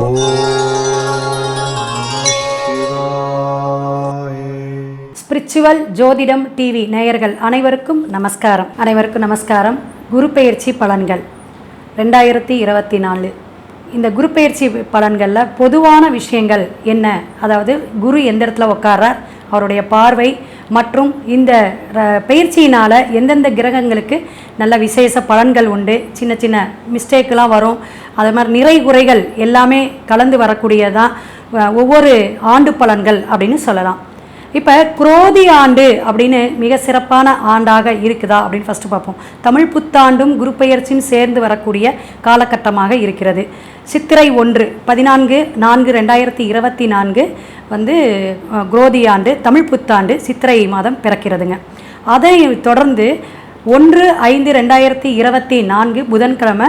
Spiritual ஜோதிடம் TV நேயர்கள் அனைவருக்கும் நமஸ்காரம். அனைவருக்கும் நமஸ்காரம். குரு பெயர்ச்சி பலன்கள். ரெண்டாயிரத்தி இருபத்தி நாலு. இந்த குரு பெயர்ச்சி பலன்களில் பொதுவான விஷயங்கள் என்ன? அதாவது குரு எந்த இடத்துல உட்கார்றார் அவருடைய பார்வை மற்றும் இந்த ர- எந்தெந்த கிரகங்களுக்கு நல்ல விசேஷ பலன்கள் உண்டு? சின்ன சின்ன மிஸ்டேக்கெலாம் வரும். அதே மாதிரி நிறை குறைகள் எல்லாமே கலந்து வரக்கூடியதான் ஒவ்வொரு ஆண்டு பலன்கள் அப்படின்னு சொல்லலாம். இப்போ குரோதி ஆண்டு அப்படின்னு மிக சிறப்பான ஆண்டாக இருக்குதா அப்படின்னு ஃபஸ்ட்டு பார்ப்போம். தமிழ் புத்தாண்டும் குரு பெயர்ச்சியும் சேர்ந்து வரக்கூடிய காலகட்டமாக இருக்கிறது. சித்திரை ஒன்று பதினான்கு நான்கு ரெண்டாயிரத்தி இருபத்தி நான்கு வந்து குரோதி ஆண்டு தமிழ் புத்தாண்டு சித்திரை மாதம் பிறக்கிறதுங்க. அதை தொடர்ந்து ஒன்று ஐந்து ரெண்டாயிரத்தி இருபத்தி நான்கு புதன்கிழமை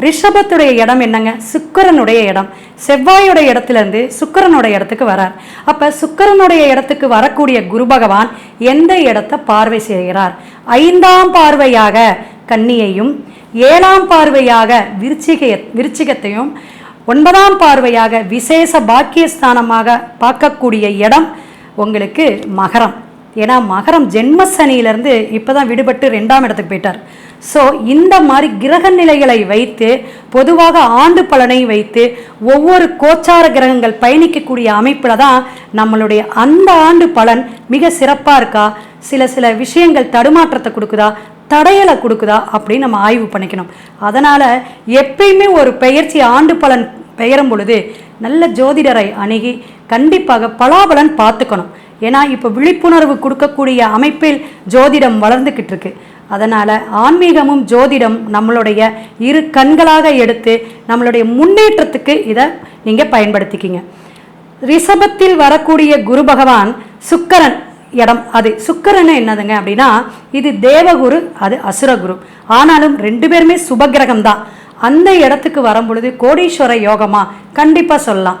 ரிஷபத்துடைய இடம் என்னங்க? சுக்கிரனுடைய இடம். செவ்வாயுடைய இடத்துல இருந்து இடத்துக்கு வரார். அப்போ சுக்கரனுடைய இடத்துக்கு வரக்கூடிய குரு பகவான் எந்த இடத்தை பார்வை செய்கிறார்? ஐந்தாம் பார்வையாக கன்னியையும் ஏழாம் பார்வையாக விருச்சிக விருச்சிகத்தையும் ஒன்பதாம் பார்வையாக விசேஷ பாக்கியஸ்தானமாக பார்க்கக்கூடிய இடம் உங்களுக்கு மகரம். ஏன்னா மகரம் ஜென்ம சனியிலேருந்து இப்போ தான் விடுபட்டு ரெண்டாம் இடத்துக்கு போயிட்டார். ஸோ இந்த மாதிரி கிரக நிலைகளை வைத்து பொதுவாக ஆண்டு பலனை வைத்து ஒவ்வொரு கோச்சார கிரகங்கள் பயணிக்கக்கூடிய அமைப்பில் தான் நம்மளுடைய அந்த ஆண்டு பலன் மிக சிறப்பாக இருக்கா? சில சில விஷயங்கள் தடுமாற்றத்தை கொடுக்குதா? தடையலை கொடுக்குதா? அப்படின்னு நம்ம ஆய்வு பண்ணிக்கணும். அதனால் எப்பயுமே ஒரு பெயர்ச்சி ஆண்டு பலன் பெயரும் பொழுது நல்ல ஜோதிடரை அணுகி கண்டிப்பாக பலாபலன் பார்த்துக்கணும். ஏன்னா இப்போ விழிப்புணர்வு கொடுக்கக்கூடிய அமைப்பில் ஜோதிடம் வளர்ந்துக்கிட்டு இருக்கு. அதனால் ஆன்மீகமும் ஜோதிடம் நம்மளுடைய இரு கண்களாக எடுத்து நம்மளுடைய முன்னேற்றத்துக்கு இதை நீங்கள் பயன்படுத்திக்கிங்க. ரிஷபத்தில் வரக்கூடிய குரு பகவான் சுக்கரன் இடம். அது சுக்கரன் என்னதுங்க அப்படின்னா இது தேவகுரு அது அசுரகுரு. ஆனாலும் ரெண்டு பேருமே சுபகிரகம் தான் அந்த இடத்துக்கு வரும் பொழுது கோடீஸ்வர யோகமாக கண்டிப்பாக சொல்லலாம்.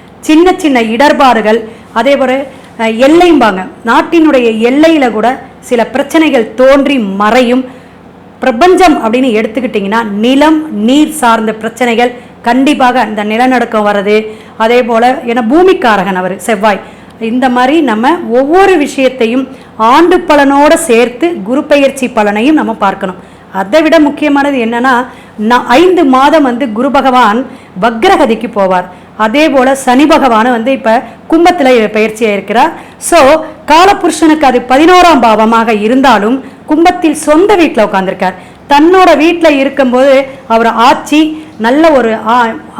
சின்ன சின்ன இடர்பாடுகள் அதே போல் எல்லையும்பாங்க எல்லைம்பாங்க. நாட்டினுடைய எல்லையில் கூட சில பிரச்சனைகள் தோன்றி மறையும். பிரபஞ்சம் அப்படின்னு எடுத்துக்கிட்டிங்கன்னா நிலம் நீர் சார்ந்த பிரச்சனைகள் கண்டிப்பாக இந்த நிலநடுக்கம் வர்றது. அதே போல் ஏன்னா பூமிக்காரகன் அவர் செவ்வாய். இந்த மாதிரி நம்ம ஒவ்வொரு விஷயத்தையும் ஆண்டு பலனோடு சேர்த்து குரு பயிற்சி பலனையும் நம்ம பார்க்கணும். அதை விட முக்கியமானது என்னென்னா நான் ஐந்து மாதம் வந்து குரு பகவான் வக்ரகதிக்கு போவார். அதே போல் சனி பகவான் வந்து இப்போ கும்பத்தில் பயிற்சியாக இருக்கிறார். ஸோ காலபுருஷனுக்கு அது பதினோராம் பாவமாக இருந்தாலும் கும்பத்தில் சொந்த வீட்டில் உட்காந்துருக்கார் தன்னோட வீட்டில் இருக்கும்போது அவர் ஆட்சி நல்ல ஒரு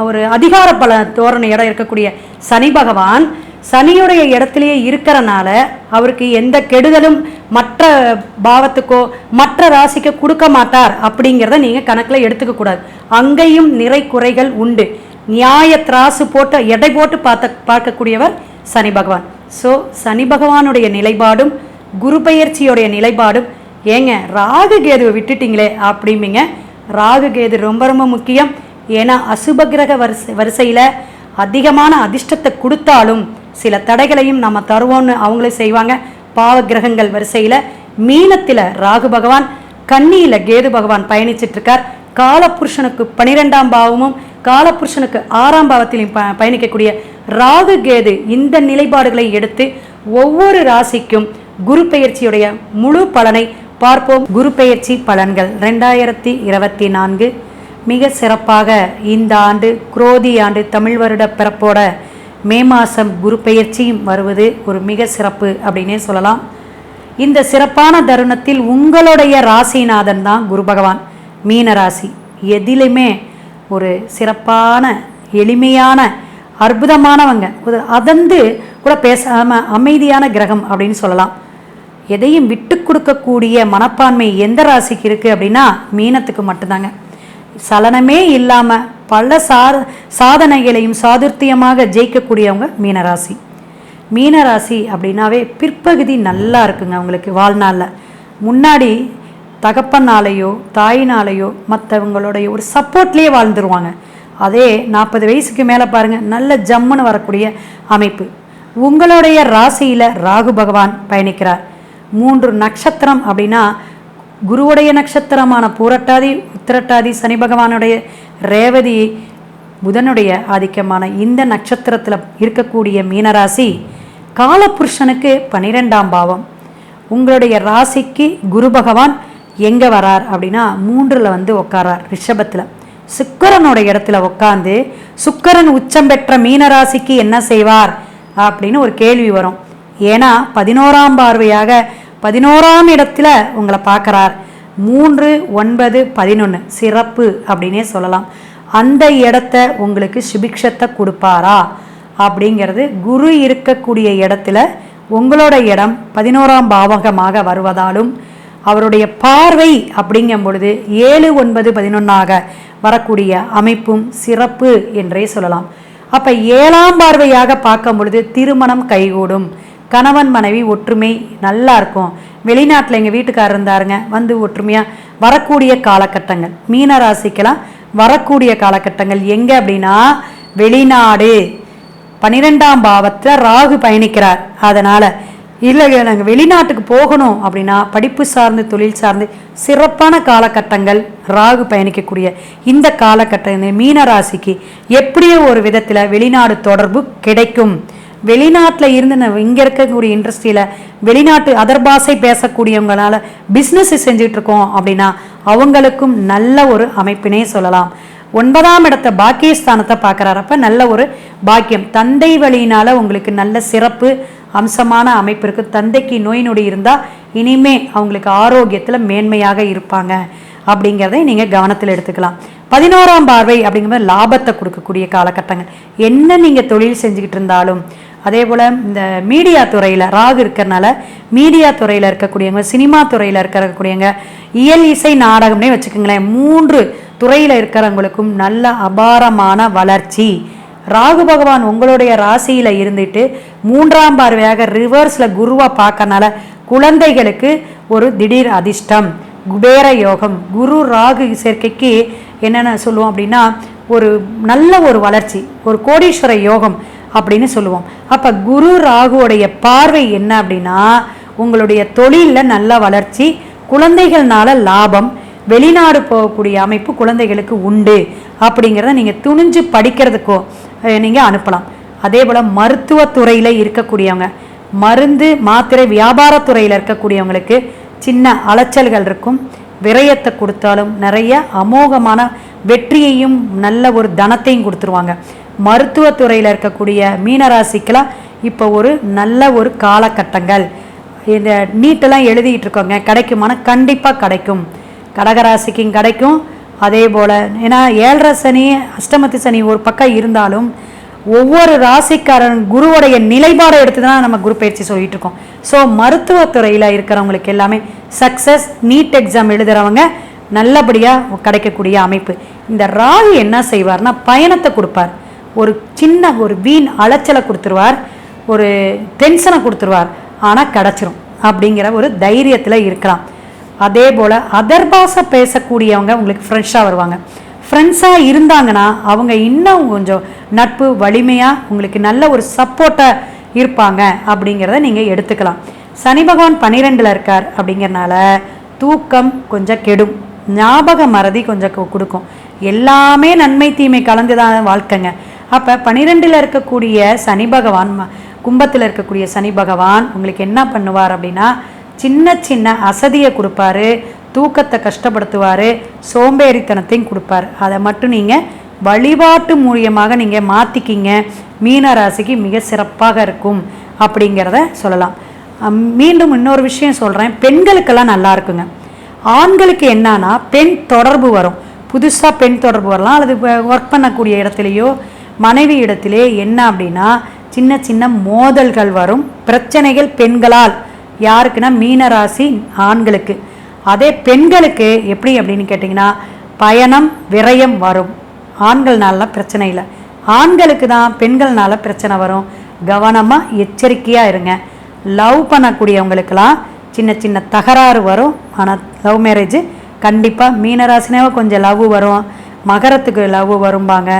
ஒரு அதிகார பல தோரணையோட இருக்கக்கூடிய சனி பகவான் சனியுடைய இடத்துலையே இருக்கிறனால அவருக்கு எந்த கெடுதலும் மற்ற பாவத்துக்கோ மற்ற ராசிக்கோ கொடுக்க மாட்டார் அப்படிங்கிறத நீங்கள் கணக்கில் எடுத்துக்க கூடாது. அங்கேயும் நிறை குறைகள் உண்டு. நியாய திராசு போட்டு எடை போட்டு பார்த்த பார்க்கக்கூடியவர் சனி பகவான். ஸோ சனி பகவானுடைய நிலைப்பாடும் குரு பெயர்ச்சியோடைய நிலைப்பாடும் ஏங்க ராகு கேதுவை விட்டுட்டிங்களே அப்படிம்பிங்க. ராகு கேது ரொம்ப ரொம்ப முக்கியம். ஏன்னா அசுப கிரக வரிசை வரிசையில் அதிகமான அதிர்ஷ்டத்தை கொடுத்தாலும் சில தடைகளையும் நம்ம தருவோம்னு அவங்களே செய்வாங்க. பாவ கிரகங்கள் வரிசையில் மீனத்தில் ராகு பகவான் கன்னியில் கேது பகவான் பயணிச்சிட்ருக்கார். காலபுருஷனுக்கு பனிரெண்டாம் பாவமும் காலபுருஷனுக்கு ஆறாம் பாவத்திலையும் ப பயணிக்கக்கூடிய ராகு கேது இந்த நிலைப்பாடுகளை எடுத்து ஒவ்வொரு ராசிக்கும் குரு பெயர்ச்சியுடைய முழு பலனை பார்ப்போம். குரு பெயர்ச்சி பலன்கள் ரெண்டாயிரத்தி இருபத்தி நான்கு. மிக சிறப்பாக இந்த ஆண்டு குரோதி ஆண்டு தமிழ் வருட பிறப்போட மே மாதம் குரு பெயர்ச்சியும் வருவது ஒரு மிக சிறப்பு அப்படின்னே சொல்லலாம். இந்த சிறப்பான தருணத்தில் உங்களுடைய ராசிநாதன் தான் குரு பகவான். மீன ராசி. எதிலுமே ஒரு சிறப்பான எளிமையான அற்புதமானவங்க. ஒரு அதந்து கூட பேசாமல் அமைதியான கிரகம் அப்படின்னு சொல்லலாம். எதையும் விட்டு கொடுக்கக்கூடிய மனப்பான்மை எந்த ராசிக்கு இருக்குது அப்படின்னா மீனத்துக்கு மட்டும்தாங்க. சலனமே இல்லாமல் பல சா சாதனைகளையும் சாதுர்த்தியமாக ஜெயிக்கக்கூடியவங்க மீனராசி. மீனராசி அப்படின்னாவே பிற்பகுதி நல்லா இருக்குங்க அவங்களுக்கு வாழ்நாளில். முன்னாடி தகப்பனாலேயோ தாயினாலேயோ மற்றவங்களுடைய ஒரு சப்போர்ட்லேயே வாழ்ந்துருவாங்க. அதே நாற்பது வயசுக்கு மேலே பாருங்கள் நல்ல ஜம்முன்னு வரக்கூடிய அமைப்பு. உங்களுடைய ராசியில் ராகு பகவான் பயணிக்கிறார். மூன்று நட்சத்திரம் அப்படின்னா குருவுடைய நட்சத்திரமான பூரட்டாதி உத்திரட்டாதி சனி பகவானுடைய ரேவதி புதனுடைய ஆதிக்கமான இந்த நட்சத்திரத்தில் இருக்கக்கூடிய மீனராசி காலபுருஷனுக்கு பனிரெண்டாம் பாவம். உங்களுடைய ராசிக்கு குரு பகவான் எங்கே வரார் அப்படின்னா மூன்றில் வந்து உட்காரார் ரிஷபத்தில். சுக்கரனோட இடத்துல உட்காந்து சுக்கரன் உச்சம் பெற்ற மீனராசிக்கு என்ன செய்வார் அப்படின்னு ஒரு கேள்வி வரும். ஏன்னா பதினோராம் பார்வையாக பதினோராம் இடத்துல உங்களை பார்க்குறார். மூன்று ஒன்பது பதினொன்று சிறப்பு அப்படின்னே சொல்லலாம். அந்த இடத்த உங்களுக்கு சுபிக்ஷத்தை கொடுப்பாரா? அப்படிங்கிறது குரு இருக்கக்கூடிய இடத்துல உங்களோட இடம் பதினோராம் பாவகமாக வருவதாலும் அவருடைய பார்வை அப்படிங்கும் பொழுது ஏழு ஒன்பது பதினொன்னாக வரக்கூடிய அமைப்பும் சிறப்பு என்றே சொல்லலாம். அப்போ ஏழாம் பார்வையாக பார்க்கும் பொழுது திருமணம் கைகூடும். கணவன் மனைவி ஒற்றுமை நல்லா இருக்கும். வெளிநாட்டில் எங்கள் வீட்டுக்காரர் இருந்தாருங்க வந்து ஒற்றுமையாக வரக்கூடிய காலகட்டங்கள். மீன ராசிக்கெல்லாம் வரக்கூடிய காலகட்டங்கள் எங்கே அப்படின்னா வெளிநாடு. பன்னிரெண்டாம் பாவத்தில் ராகு பயணிக்கிறார். அதனால் இல்லை நாங்கள் வெளிநாட்டுக்கு போகணும் அப்படின்னா படிப்பு சார்ந்து தொழில் சார்ந்து சிறப்பான காலகட்டங்கள் ராகு பயணிக்கக்கூடிய இந்த காலகட்டம் மீன ராசிக்கு எப்படியோ ஒரு விதத்தில் வெளிநாடு தொடர்பு கிடைக்கும். வெளிநாட்டில் இருந்து நம்ம இங்கே இருக்கக்கூடிய இண்டஸ்ட்ரியில் வெளிநாட்டு அதர் பாஷை பேசக்கூடியவங்களால பிஸ்னஸ் செஞ்சுட்டு இருக்கோம் அப்படின்னா அவங்களுக்கும் நல்ல ஒரு அமைப்பினே சொல்லலாம். ஒன்பதாம் இடத்த பாக்கியஸ்தானத்தை பார்க்குறாரப்ப நல்ல ஒரு பாக்கியம். தந்தை வழியினால உங்களுக்கு நல்ல சிறப்பு அம்சமான அமைப்பிற்கு தந்தைக்கு நோய் நொடி இருந்தால் இனிமே அவங்களுக்கு ஆரோக்கியத்தில் மேன்மையாக இருப்பாங்க. அப்படிங்கிறதை நீங்கள் கவனத்தில் எடுத்துக்கலாம். பதினோராம் பார்வை அப்படிங்கும்போது லாபத்தை கொடுக்கக்கூடிய காலகட்டங்கள். என்ன நீங்கள் தொழில் செஞ்சுக்கிட்டு இருந்தாலும் அதே போல் இந்த மீடியா துறையில் ராகு இருக்கிறனால மீடியா துறையில் இருக்கக்கூடியவங்க சினிமா துறையில் இருக்கக்கூடியவங்க இயல் இசை நாடகம்னே வச்சுக்கோங்களேன் மூன்று துறையில் இருக்கிறவங்களுக்கும் நல்ல அபாரமான வளர்ச்சி. ராகு பகவான் உங்களுடைய ராசியில் இருந்துட்டு மூன்றாம் பார்வையாக ரிவர்ஸில் குருவாக பார்க்கறனால குழந்தைகளுக்கு ஒரு திடீர் அதிர்ஷ்டம் குபேர யோகம் குரு ராகு சேர்க்கைக்கு என்னென்ன சொல்லுவோம் அப்படின்னா ஒரு நல்ல ஒரு வளர்ச்சி ஒரு கோடீஸ்வர யோகம் அப்படின்னு சொல்லுவோம். அப்போ குரு ராகுவோடைய பார்வை என்ன அப்படின்னா உங்களுடைய தொழிலில் நல்ல வளர்ச்சி குழந்தைகள்னால லாபம் வெளிநாடு போகக்கூடிய அமைப்பு குழந்தைகளுக்கு உண்டு அப்படிங்கிறத நீங்கள் துணிஞ்சு படிக்கிறதுக்கோ நீங்கள் அனுப்பலாம். அதே போல் மருத்துவத்துறையில் இருக்கக்கூடியவங்க மருந்து மாத்திரை வியாபாரத்துறையில் இருக்கக்கூடியவங்களுக்கு சின்ன அலைச்சல்கள் இருக்கும். விரயத்தை கொடுத்தாலும் நிறைய அமோகமான வெற்றியையும் நல்ல ஒரு தனத்தையும் கொடுத்துருவாங்க. மருத்துவத்துறையில் இருக்கக்கூடிய மீனராசிக்கெல்லாம் இப்போ ஒரு நல்ல ஒரு காலகட்டங்கள். இந்த நீட்டெல்லாம் எழுதிட்டு இருக்கோங்க. கிடைக்குமானா கண்டிப்பாக கிடைக்கும். கடகராசிக்கும் கிடைக்கும். அதே போல் ஏன்னா ஏழரை சனி அஷ்டமத்து சனி ஒரு பக்கம் இருந்தாலும் ஒவ்வொரு ராசிக்காரன் குருவுடைய நிலைப்பாடை எடுத்து தான் நம்ம குரு பயிற்சி சொல்லிட்டு இருக்கோம். ஸோ மருத்துவத்துறையில் இருக்கிறவங்களுக்கு எல்லாமே சக்ஸஸ் நீட் எக்ஸாம் எழுதுகிறவங்க நல்லபடியாக கிடைக்கக்கூடிய அமைப்பு. இந்த ராகு என்ன செய்வார்னா பயணத்தை கொடுப்பார். ஒரு சின்ன ஒரு வீண் அலைச்சலை கொடுத்துருவார். ஒரு டென்ஷனை கொடுத்துருவார். ஆனால் கிடச்சிரும். அப்படிங்கிற ஒரு தைரியத்தில் இருக்கலாம். அதே போல் அதர் பாஷை பேசக்கூடியவங்க உங்களுக்கு ஃப்ரெஷ்ஷாக வருவாங்க. ஃப்ரெண்ட்ஸாக இருந்தாங்கன்னா அவங்க இன்னும் கொஞ்சம் நட்பு வலிமையாக உங்களுக்கு நல்ல ஒரு சப்போர்ட்டாக இருப்பாங்க அப்படிங்கிறத நீங்கள் எடுத்துக்கலாம். சனி பகவான் பன்னிரெண்டில் இருக்கார் அப்படிங்கிறனால தூக்கம் கொஞ்சம் கெடும். ஞாபக மறதி கொஞ்சம் கொடுக்கும். எல்லாமே நன்மை தீமை கலந்து தான் வாழ்க்கைங்க. அப்போ பன்னிரெண்டில் இருக்கக்கூடிய சனி பகவான் கும்பத்தில் இருக்கக்கூடிய சனி பகவான் உங்களுக்கு என்ன பண்ணுவார் அப்படின்னா சின்ன சின்ன அசதியை கொடுப்பாரு தூக்கத்தை கஷ்டப்படுத்துவார் சோம்பேறித்தனத்தையும் கொடுப்பார். அதை மட்டும் நீங்கள் வழிபாட்டு மூலியமாக நீங்கள் மாற்றிக்கிங்க மீன ராசிக்கு மிக சிறப்பாக இருக்கும் அப்படிங்கிறத சொல்லலாம். மீண்டும் இன்னொரு விஷயம் சொல்கிறேன் பெண்களுக்கெல்லாம் நல்லா இருக்குங்க. ஆண்களுக்கு என்னன்னா பெண் தொடர்பு வரும். புதுசாக பெண் தொடர்பு வரலாம். அல்லது ஒர்க் பண்ணக்கூடிய இடத்துலையோ மனைவி இடத்திலே என்ன அப்படின்னா சின்ன சின்ன மோதல்கள் வரும். பிரச்சனைகள் பெண்களால். யாருக்குன்னா மீனராசி ஆண்களுக்கு. அதே பெண்களுக்கு எப்படி அப்படின்னு கேட்டிங்கன்னா பயணம் விரயம் வரும். ஆண்கள்னால பிரச்சனை இல்லை. ஆண்களுக்கு தான் பெண்கள்னால பிரச்சனை வரும். கவனமாக எச்சரிக்கையாக இருங்க. லவ் பண்ணக்கூடியவங்களுக்கெல்லாம் சின்ன சின்ன தகராறு வரும். ஆனால் லவ் மேரேஜ் கண்டிப்பாக மீனராசினாவே கொஞ்சம் லவ் வரும். மகரத்துக்கு லவ் வரும்பாங்க.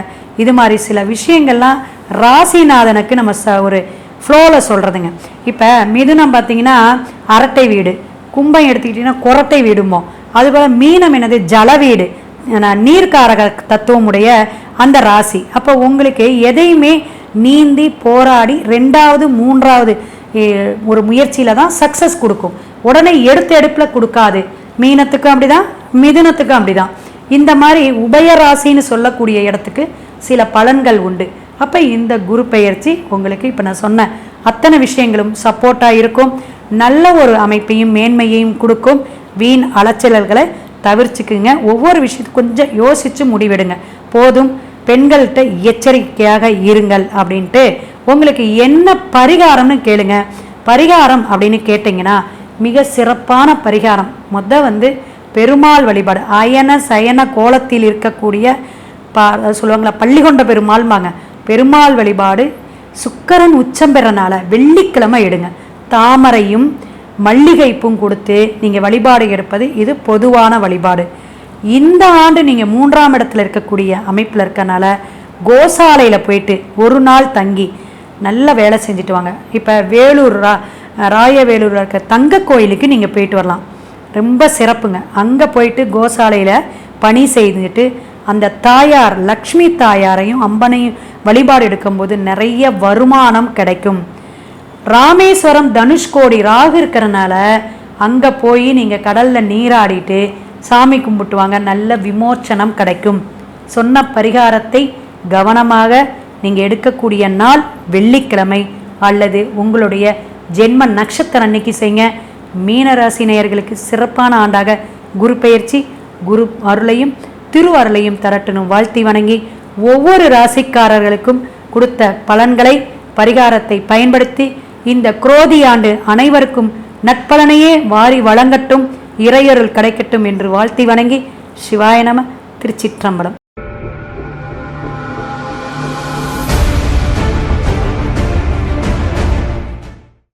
இது மாதிரி சில விஷயங்கள்லாம் ராசிநாதனுக்கு நம்ம ச ஒரு ஃப்ளோவில் சொல்கிறதுங்க இப்போ மிதுனம் பார்த்தீங்கன்னா அரட்டை வீடு கும்பம் எடுத்துக்கிட்டிங்கன்னா குரட்டை வீடுமோ அதுபோல் மீனம் என்னது? ஜல வீடு. ந- நீர்க்காரக தத்துவமுடைய அந்த ராசி. அப்போ உங்களுக்கு எதையுமே நீந்தி போராடி ரெண்டாவது மூன்றாவது ஒரு முயற்சியில் தான் சக்ஸஸ் கொடுக்கும். உடனே எடுத்து எடுப்பில் கொடுக்காது. மீனத்துக்கும் அப்படிதான் மிதுனத்துக்கும் அப்படிதான். இந்த மாதிரி உபய ராசின்னு சொல்லக்கூடிய இடத்துக்கு சில பலன்கள் உண்டு. அப்போ இந்த குரு பெயர்ச்சி உங்களுக்கு இப்போ நான் சொன்ன அத்தனை விஷயங்களும் சப்போர்ட்டாக இருக்கும். நல்ல ஒரு அமைப்பையும் மேன்மையையும் கொடுக்கும். வீண் அலைச்சல்களை தவிர்த்துக்குங்க. ஒவ்வொரு விஷயத்துக்கும் கொஞ்சம் யோசித்து முடிவெடுங்க. போதும். பெண்கள்கிட்ட எச்சரிக்கையாக இருங்கள் அப்படின்ட்டு உங்களுக்கு என்ன பரிகாரம்னு கேளுங்க. பரிகாரம் அப்படின்னு கேட்டிங்கன்னா மிக சிறப்பான பரிகாரம். மொத்த வந்து பெருமாள் வழிபாடு. அயன சயன கோலத்தில் இருக்கக்கூடிய பா சொல்லுவாங்களா பள்ளிகொண்ட பெருமாள்பாங்க பெருமாள் வழிபாடு சுக்கரன் உச்சம் பெறனால வெள்ளிக்கிழமை எடுங்க. தாமரையும் மல்லிகைப்பும் கொடுத்து நீங்கள் வழிபாடு எடுப்பது இது பொதுவான வழிபாடு. இந்த ஆண்டு நீங்கள் மூன்றாம் இடத்துல இருக்கக்கூடிய அமைப்பில் இருக்கனால கோசாலையில் போயிட்டு ஒரு நாள் தங்கி நல்ல வேலை செஞ்சுட்டு வாங்க. இப்போ வேலூர் ரா ராயவேலூரில் இருக்க தங்க கோயிலுக்கு நீங்கள் போயிட்டு வரலாம். ரொம்ப சிறப்புங்க. அங்கே போயிட்டு கோசாலையில் பணி செய்துட்டு அந்த தாயார் லக்ஷ்மி தாயாரையும் அம்பனையும் வழிபாடு எடுக்கும்போது நிறைய வருமானம் கிடைக்கும். ராமேஸ்வரம் தனுஷ்கோடி ராகு இருக்கிறனால அங்கே போய் நீங்கள் கடலில் நீராடிட்டு சாமி கும்பிட்டுவாங்க நல்ல விமோச்சனம் கிடைக்கும். சொன்ன பரிகாரத்தை கவனமாக நீங்கள் எடுக்கக்கூடிய நாள் வெள்ளிக்கிழமை அல்லது உங்களுடைய ஜென்ம நட்சத்திரம் அன்னைக்கு செய்யுங்க. மீனராசி நேயர்களுக்கு சிறப்பான ஆண்டாக குரு பயிற்சி குரு அருளையும் திரு அருளையும் தரட்டணும் வாழ்த்தி வணங்கி ஒவ்வொரு ராசிக்காரர்களுக்கும் கொடுத்த பலன்களை பரிகாரத்தை பயன்படுத்தி இந்த குரோதி ஆண்டு அனைவருக்கும் நட்பலனையே வாரி வழங்கட்டும் இறையருள் கிடைக்கட்டும் என்று வாழ்த்தி வணங்கி சிவாய நம திருச்சிற்றம்பலம்.